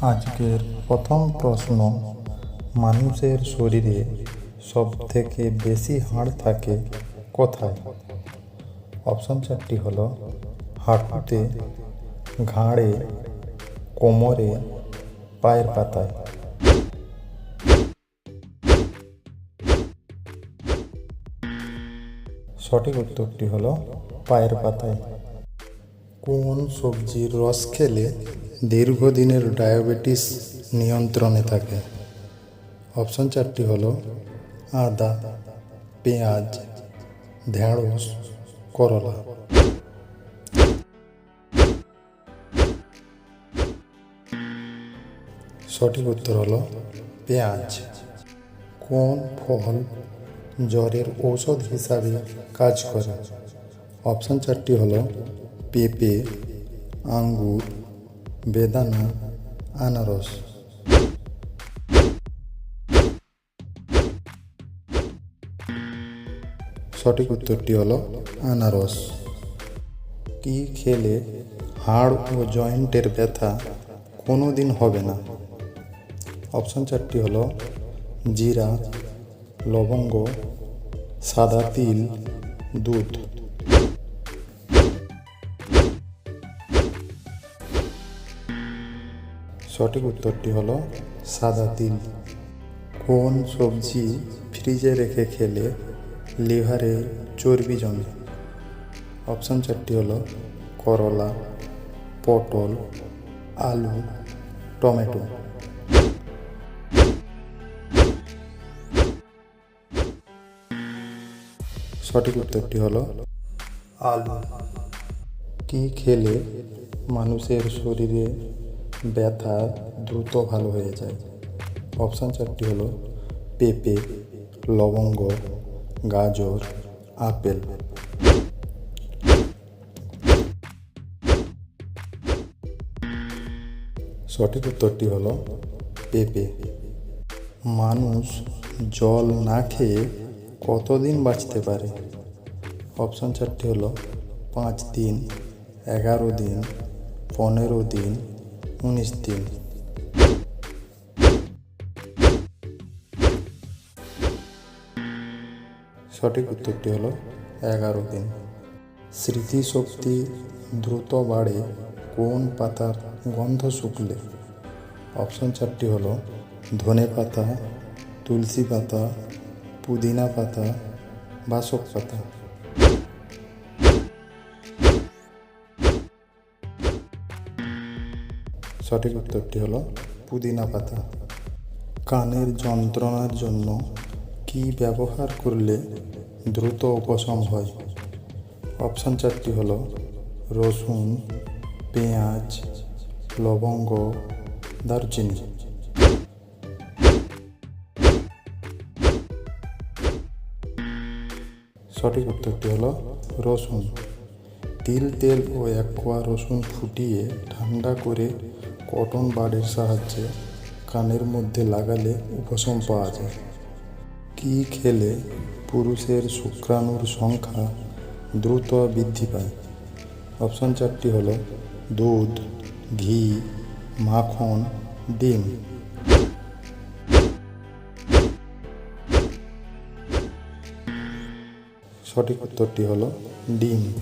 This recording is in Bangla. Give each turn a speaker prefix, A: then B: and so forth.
A: আজকের প্রথম প্রশ্ন, মানুষের শরীরে সবথেকে বেশি হাড় থাকে কোথায়? অপশন চারটি হলো, হাঁটুতে, ঘাড়ে, কোমরে, পায়ের পাতায়। সঠিক উত্তরটি হলো, পায়ের পাতায়। কোন সবজির রস খেলে দীর্ঘদিনের ডায়াবেটিস নিয়ন্ত্রণে থাকে। অপশন চারটি হলো আদা, পেঁয়াজ, ঢেঁড়স, করলা। সঠিক উত্তর হলো পেঁয়াজ। কোন ফল জ্বরের ঔষধ হিসাবে কাজ করে? অপশন চারটি হলো পেঁপে, আঙ্গুর বেদানা আনারস সঠিক উত্তরটি হলো আনারস। কি খেলে হাড় ও জয়েন্টের ব্যথা কোনো দিন হবে না? অপশন চারটি হলো জিরা, লবঙ্গ, সাদা তিল, দুধ। সঠিক উত্তরটি হলো সাদা তিল। কোন সবজি ফ্রিজে রেখে খেলে লিভারে চর্বি জমে? অপশন চারটি হলো করলা, পটল, আলু, টমেটো। সঠিক উত্তরটি হলো আলু। কি খেলে মানুষের শরীরে ব্যথা দ্রুত ভালো হয়ে যায়। অপশান চারটি হলো পেঁপে, লবঙ্গ, গাজর, আপেল। সঠিক উত্তরটি হলো পেঁপে। মানুষ জল না খেয়ে কতদিন বাঁচতে পারে? অপশান চারটি হলো পাঁচ দিন, এগারো দিন, পনেরো দিন উনিশ দিন সঠিক উত্তরটি হলো এগারো দিন স্মৃতিশক্তি দ্রুত বাড়ে কোন পাতার গন্ধ শুকলে? অপশন চারটি হলো ধনে পাতা, তুলসী পাতা, পুদিনা পাতা, বাসক পাতা। সঠিক উত্তরটি হলো পুদিনা পাতা। কানের যন্ত্রণার জন্য কি ব্যবহার করলে দ্রুত উপশম হয়? অপশান চারটি হলো রসুন, পেঁয়াজ, লবঙ্গ, দারচিনি। সঠিক উত্তরটি হলো রসুন। তিল, তেল ও এক রসুন ফুটিয়ে ঠান্ডা করে কটন বাডের সাহায্যে কানের মধ্যে লাগালে উপশম পাওয়া যায়। কি খেলে পুরুষের শুক্রাণুর সংখ্যা দ্রুত বৃদ্ধি পায়? অপশন চারটি হলো দুধ, ঘি, মাখন, ডিম। সঠিক উত্তরটি হলো ডিম।